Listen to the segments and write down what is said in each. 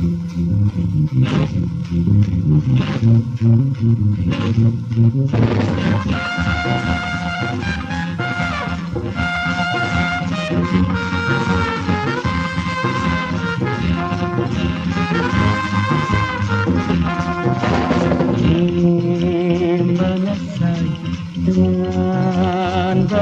Thank you.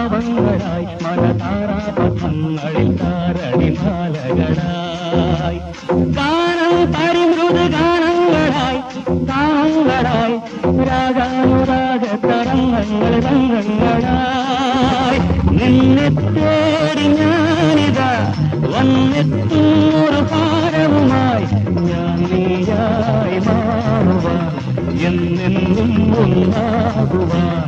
ഭാവങ്ങളായി മനതാരാപഥങ്ങളിൽ താരടി മാലകളായി ഗാനം പരിമൃദ ഗാനങ്ങളായി താങ്ങളായി രാഗാനുരാഗ തരംഗങ്ങൾ രംഗങ്ങളായി നിന്നെ തേടി ഞാനിതാ വന്നെത്തുന്നൊരു ഭാരവുമായി ഞാൻ നീയായി മാറുവാൻ എന്നെന്നും ഒന്നാകുവാൻ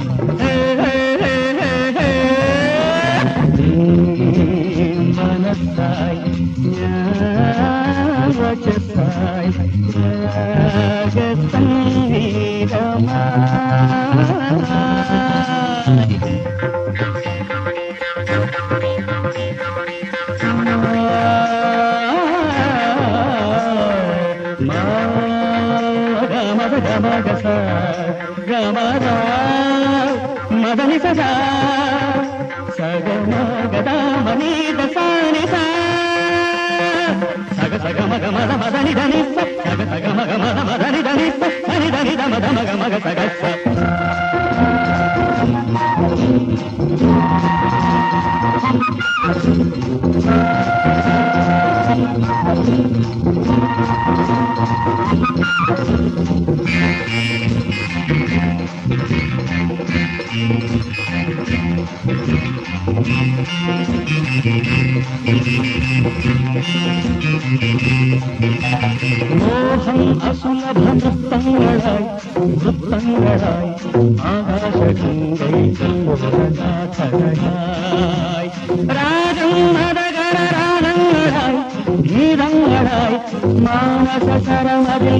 చెప్పాయి చెప్పాయి సంగీతమా మదని సదా సగమా గద మని దసాని సగ సగ మగ మద మదని ధని సగ సగ మగ మద మదని ధని సని ధని ధ మద మగ మగ సగ స മോഹം അസുലഭ നൃത്തങ്ങളായി നൃത്തങ്ങളായി ആകാശഗംഗയിൽ ഗാഥകളായി രാജം മതകരാനങ്ങളായി ഗീതങ്ങളായി മാനസ സരമതിൽ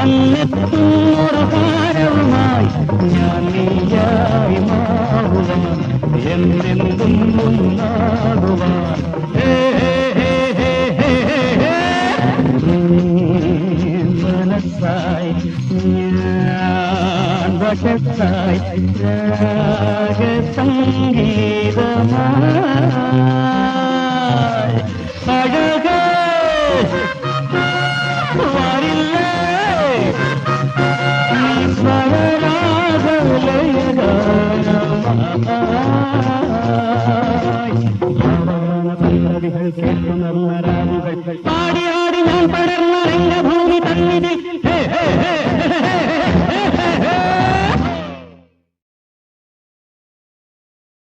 വന്നെത്തുന്നൊരു ഭാരവുമായി ഞാൻ നീയായി മാറുവാൻ എന്നെന്തും. നീ മനസ്സായി ഞാൻ വശത്തായി രാഗസംഗീതമായി അഴകേ